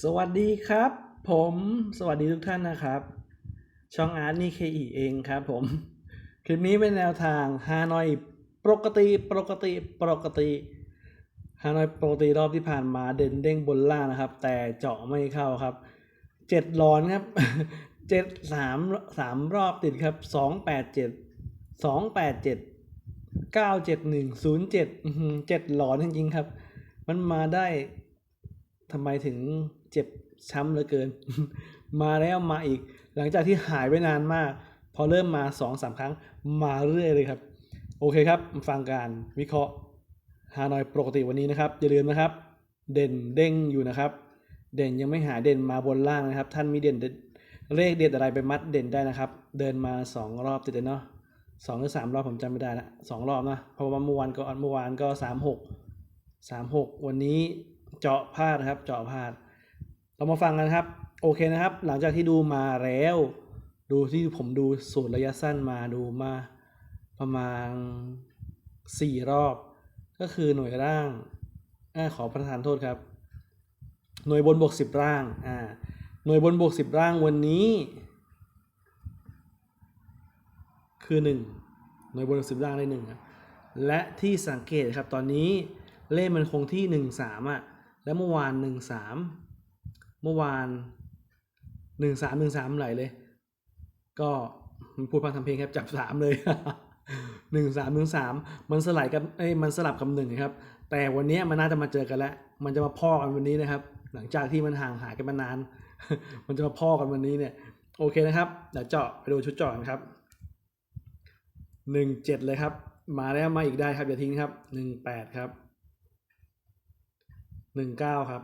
สวัสดีครับ ผมสวัสดีทุกท่านนะครับ ช่องอาร์ตนี่เคอีเองครับผม คลิปนี้เป็นแนวทางฮานอยปกติปกติปกติฮานอยปกติรอบที่ผ่านมาเด่นเด้งบนล่างนะครับ แต่เจาะไม่เข้าครับเจ็ดร้อนครับเจ็ดสามสามรอบติดครับสองแปดเจ็ดสองแปดเจ็ดเก้าเจ็ดหนึ่งศูนย์เจ็ดเจ็ดหลอนจริงๆครับ มันมาได้ ทำไมถึงเจ็บช้ำเหลือเกิน มาแล้วมาอีก หลังจากที่หายไปนานมาก พอเริ่มมาสองสามครั้งมาเรื่อยเลยครับ โอเคครับ ฟังการวิเคราะห์ฮานอยปกติวันนี้นะครับ อย่าลืมนะครับ เด่นเด้งอยู่นะครับ เด่นยังไม่หายเด่นมาบนล่างนะครับ ท่านมีเด่นเลขเด็ดอะไรไปมัดเด่นได้นะครับ เดินมาสองรอบติดเลยเนาะสองหรือสามรอบผมจำไม่ได้ละสองรอบนะเพราะว่าเมื่อวานก็เมื่อวานก็สามหกสามหกวันนี้ เจาะพลาดนะครับ เจาะพลาด เรามาฟังกันครับ โอเคนะครับ หลังจากที่ดูมาแล้ว ดูที่ผมดูสูตรระยะสั้นมาดูมาประมาณสี่รอบ ก็คือหน่วยร่างอขอประทานโทษครับ หน่วยบนบวกสิบร่างอ่าหน่วยบนบวกสิบร่างวันนี้ คือหนึ่งหน่วยบนบวกสิบร่างได้หนึ่งครับและที่สังเกตครับตอนนี้เลขมันคงที่หนึ่งสามอะ แล้วเมื่อวานหนึ่งสามเมื่อวานหนึ่งสามหนึ่งสามไหลเลย ก็พูดพันทำเพลงครับจับสามเลยหนึ่งสามหนึ่งสามมันสลับกับเอ้ยมันสลับกับหนึ่งครับ แต่วันนี้มันน่าจะมาเจอกันแล้วมันจะมาพ่อกันวันนี้นะครับ หลังจากที่มันห่างหายกันมานาน มันจะมาพ่อกันวันนี้เนี่ย โอเคนะครับเดี๋ยวเจาะไปดูชุดเจาะครับหนึ่งเจ็ดเลยครับ มาแล้วมาอีกได้ครับอย่าทิ้งครับหนึ่งแปดครับ หนึ่งเก้าครับ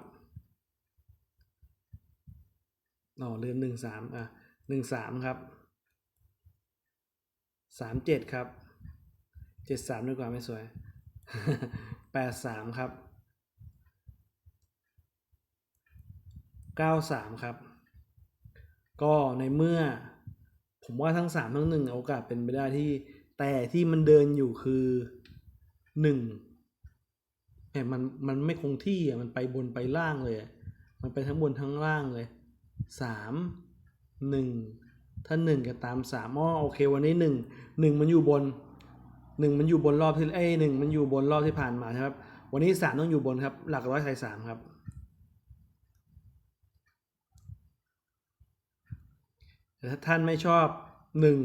อ๋อลืมหนึ่งสามอะหนึ่งสามครับสามเจ็ดครับเจ็ดสามดีกว่าไม่สวยแปดสามครับเก้าสามครับ ก็ในเมื่อผมว่าทั้งสามทั้งหนึ่งโอกาสเป็นไปได้ที่ แต่ที่มันเดินอยู่คือหนึ่ง แต่มันมันไม่คงที่อะมันไปบนไปล่างเลย มันไปทั้งบนทั้งล่างเลยสามหนึ่งถ้าหนึ่งก็ตามสามอ้อโอเควันนี้หนึ่งหนึ่งมันอยู่บนหนึ่งมันอยู่บนรอบที่เอ้หนึ่งมันอยู่บนรอบที่ผ่านมาครับ วันนี้สามต้องอยู่บนครับ หลักร้อยไทยสามครับแต่ถ้าท่านไม่ชอบหนึ่ง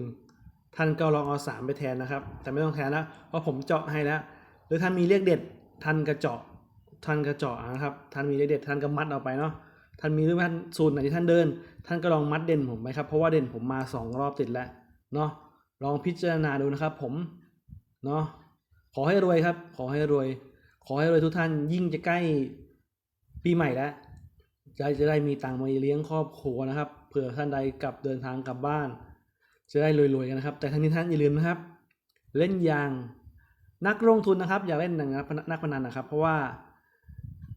ท่านก็ลองเอาสามไปแทนนะครับ แต่ไม่ต้องแทนนะเพราะผมเจาะให้แล้ว หรือท่านมีเลขเด็ด ท่านก็เจาะท่านก็เจาะนะครับ ท่านมีเลขเด็ดท่านก็มัดเอาไปเนาะท่านมีหรือท่านสูตรไหนที่ท่านเดิน ท่านก็ลองมัดเด่นผมไปครับเพราะว่าเด่นผมมาสองรอบติดแล้วเนาะลองพิจารณาดูนะครับผมเนาะขอให้รวยครับ ขอให้รวย ขอให้รวยทุกท่านยิ่งจะใกล้ปีใหม่แล้วจะจะได้มีตังค์มาเลี้ยงครอบครัวนะครับเผื่อท่านใดกลับเดินทางกลับบ้าน จะได้รวยๆกันนะครับ แต่ทั้งนี้ท่านอย่าลืมนะครับ เล่นยาง นักลงทุนนะครับ อย่าเล่นนะครับนักพนันนะครับ เพราะว่า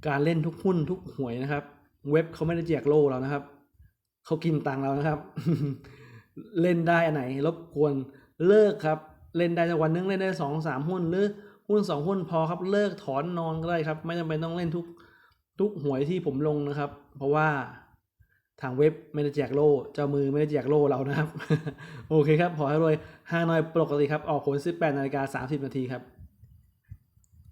การเล่นทุกหุ้นทุกหวยนะครับ เว็บเขาไม่ได้แจกโล่เรานะครับเขากินตังเรานะครับ เล่นได้อันไหน รบกวนเลิกครับ เล่นได้แต่วันนึงเล่นได้สองสามหุ้นหรือหุ้นสองหุ้นพอครับ เลิกถอนนอนก็ได้ครับ ไม่จำเป็นต้องเล่นทุกทุกหวยที่ผมลงนะครับ เพราะว่าทางเว็บไม่ได้แจกโล่เจ้ามือไม่ได้แจกโล่เรานะครับ โอเคครับ ขอให้รวยห้าน้อยปกติครับ ออกผล 18นาฬิกา30 นาทีครับ